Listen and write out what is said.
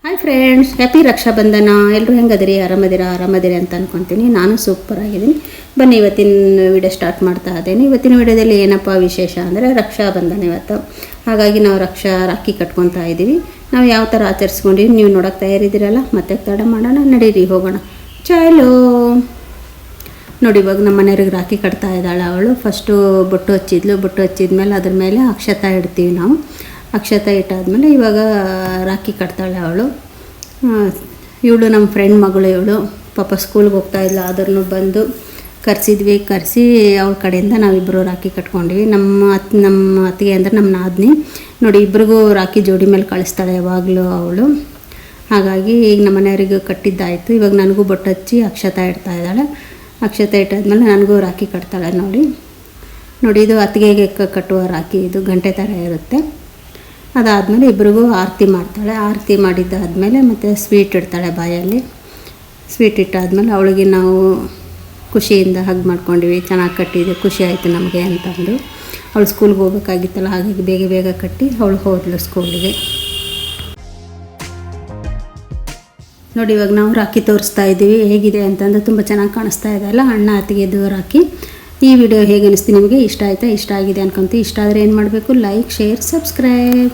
Hi friends happy Raksha Bandhan ಎಲ್ಲರೂ ಹೆಂಗದಿರಿ? ಆರಾಮದಿರ? ಆರಾಮದಿರಿ ಅಂತ ಅನ್ಕೊತೀನಿ. ನಾನು ಸೂಪರ್ ಆಗಿದ್ದೀನಿ. ಬನ್ನಿ, ಇವತ್ತಿನ ವಿಡಿಯೋ ಸ್ಟಾರ್ಟ್ ಮಾಡ್ತಾ ಇದ್ದೇನೆ. ಇವತ್ತಿನ ವಿಡಿಯೋದಲ್ಲಿ ಏನಪ್ಪ ವಿಶೇಷ ಅಂದರೆ ರಕ್ಷಾಬಂಧನ ಇವತ್ತು. ಹಾಗಾಗಿ ನಾವು ರಕ್ಷಾ ರಾಖಿ ಕಟ್ಕೊತಾ ಇದ್ದೀವಿ. ನಾವು ಯಾವ ಥರ ಆಚರಿಸ್ಕೊಂಡಿವಿ ನೀವು ನೋಡೋಕೆ ತಯಾರಿದ್ದೀರಲ್ಲ, ಮತ್ತೆ ತಡ ಮಾಡೋಣ, ನಡೀರಿ, ಹೋಗೋಣ. ಚಾಲೋ. ನೋಡಿ, ಇವಾಗ ನಮ್ಮ ಮನೆಯವ್ರಿಗೆ ರಾಖಿ ಕಟ್ತಾ ಇದ್ದಾಳೆ ಅವಳು. ಫಸ್ಟು ಬೊಟ್ಟು ಹಚ್ಚಿದ್ಲು. ಬೊಟ್ಟು ಹಚ್ಚಿದ್ಮೇಲೆ ಅದ್ರ ಮೇಲೆ ಅಕ್ಷತ ಇಡ್ತೀವಿ ನಾವು. ಅಕ್ಷತ ಇಟ್ಟಾದಮೇಲೆ ಇವಾಗ ರಾಖಿ ಕಟ್ತಾಳೆ ಅವಳು. ಇವಳು ನಮ್ಮ ಫ್ರೆಂಡ್ ಮಗಳು ಇವಳು. ಪಾಪ ಸ್ಕೂಲ್ಗೆ ಹೋಗ್ತಾ ಇಲ್ಲ ಆದ್ರೂ ಬಂದು ಕರೆಸಿದ್ವಿ. ಕರೆಸಿ ಅವಳ ಕಡೆಯಿಂದ ನಾವಿಬ್ಬರು ರಾಖಿ ಕಟ್ಕೊಂಡ್ವಿ. ನಮ್ಮ ಅತ್, ನಮ್ಮ ಅತ್ತಿಗೆ ಅಂದರೆ ನಮ್ಮ ನಾದಿನಿ. ನೋಡಿ, ಇಬ್ರಿಗೂ ರಾಖಿ ಜೋಡಿ ಮೇಲೆ ಕಳಿಸ್ತಾಳೆ ಯಾವಾಗಲೂ ಅವಳು. ಹಾಗಾಗಿ ಈಗ ನಮ್ಮ ಮನೆಯವರಿಗೂ ಕಟ್ಟಿದ್ದಾಯಿತು. ಇವಾಗ ನನಗೂ ಬೊಟ್ಟು ಹಚ್ಚಿ ಅಕ್ಷತ ಇಡ್ತಾ ಇದ್ದಾಳೆ. ಅಕ್ಷತೆ ಇಟ್ಟಾದ್ಮೇಲೆ ನನಗೂ ರಾಖಿ ಕಟ್ತಾಳೆ ನೋಡಿ. ನೋಡಿ, ಇದು ಅತ್ತಿಗೆಗೆ ಕಟ್ಟುವ ರಾಖಿ ಇದು, ಗಂಟೆ ಥರ ಇರುತ್ತೆ. ಅದಾದಮೇಲೆ ಇಬ್ರಿಗೂ ಆರತಿ ಮಾಡ್ತಾಳೆ. ಆರತಿ ಮಾಡಿದ್ದಾದಮೇಲೆ ಮತ್ತು ಸ್ವೀಟ್ ಇಡ್ತಾಳೆ ಬಾಯಲ್ಲಿ. ಸ್ವೀಟ್ ಇಟ್ಟಾದಮೇಲೆ ಅವಳಿಗೆ ನಾವು ಖುಷಿಯಿಂದ ಹಗ್ ಮಾಡ್ಕೊಂಡಿವಿ. ಚೆನ್ನಾಗಿ ಕಟ್ಟಿದೆ, ಖುಷಿ ಆಯಿತು ನಮಗೆ ಅಂತಂದು. ಅವಳು ಸ್ಕೂಲ್ಗೆ ಹೋಗ್ಬೇಕಾಗಿತ್ತಲ್ಲ, ಹಾಗಾಗಿ ಬೇಗ ಬೇಗ ಕಟ್ಟಿ ಅವಳು ಹೋದ್ಲು ಸ್ಕೂಲಿಗೆ ನೋಡಿ ಇವಾಗ ನಾವು ರಾಖಿ ತೋರಿಸ್ತಾ ಇದ್ದೀವಿ. ಹೇಗಿದೆ ಅಂತಂದು ತುಂಬ ಚೆನ್ನಾಗಿ ಕಾಣಿಸ್ತಾ ಇದೆ ಅಲ್ಲ? ಅಣ್ಣ ಅತ್ತಿಗೆದು ರಾಖಿ. ಈ ವಿಡಿಯೋ ಹೇಗೆ ಅನಿಸ್ತು ನಿಮಗೆ ಇಷ್ಟ ಆಯಿತಾ? ಇಷ್ಟ ಆಗಿದೆ ಅನ್ಕೊಂತೀವಿ ಇಷ್ಟ ಆದರೆ ಏನು ಮಾಡಬೇಕು? Like share subscribe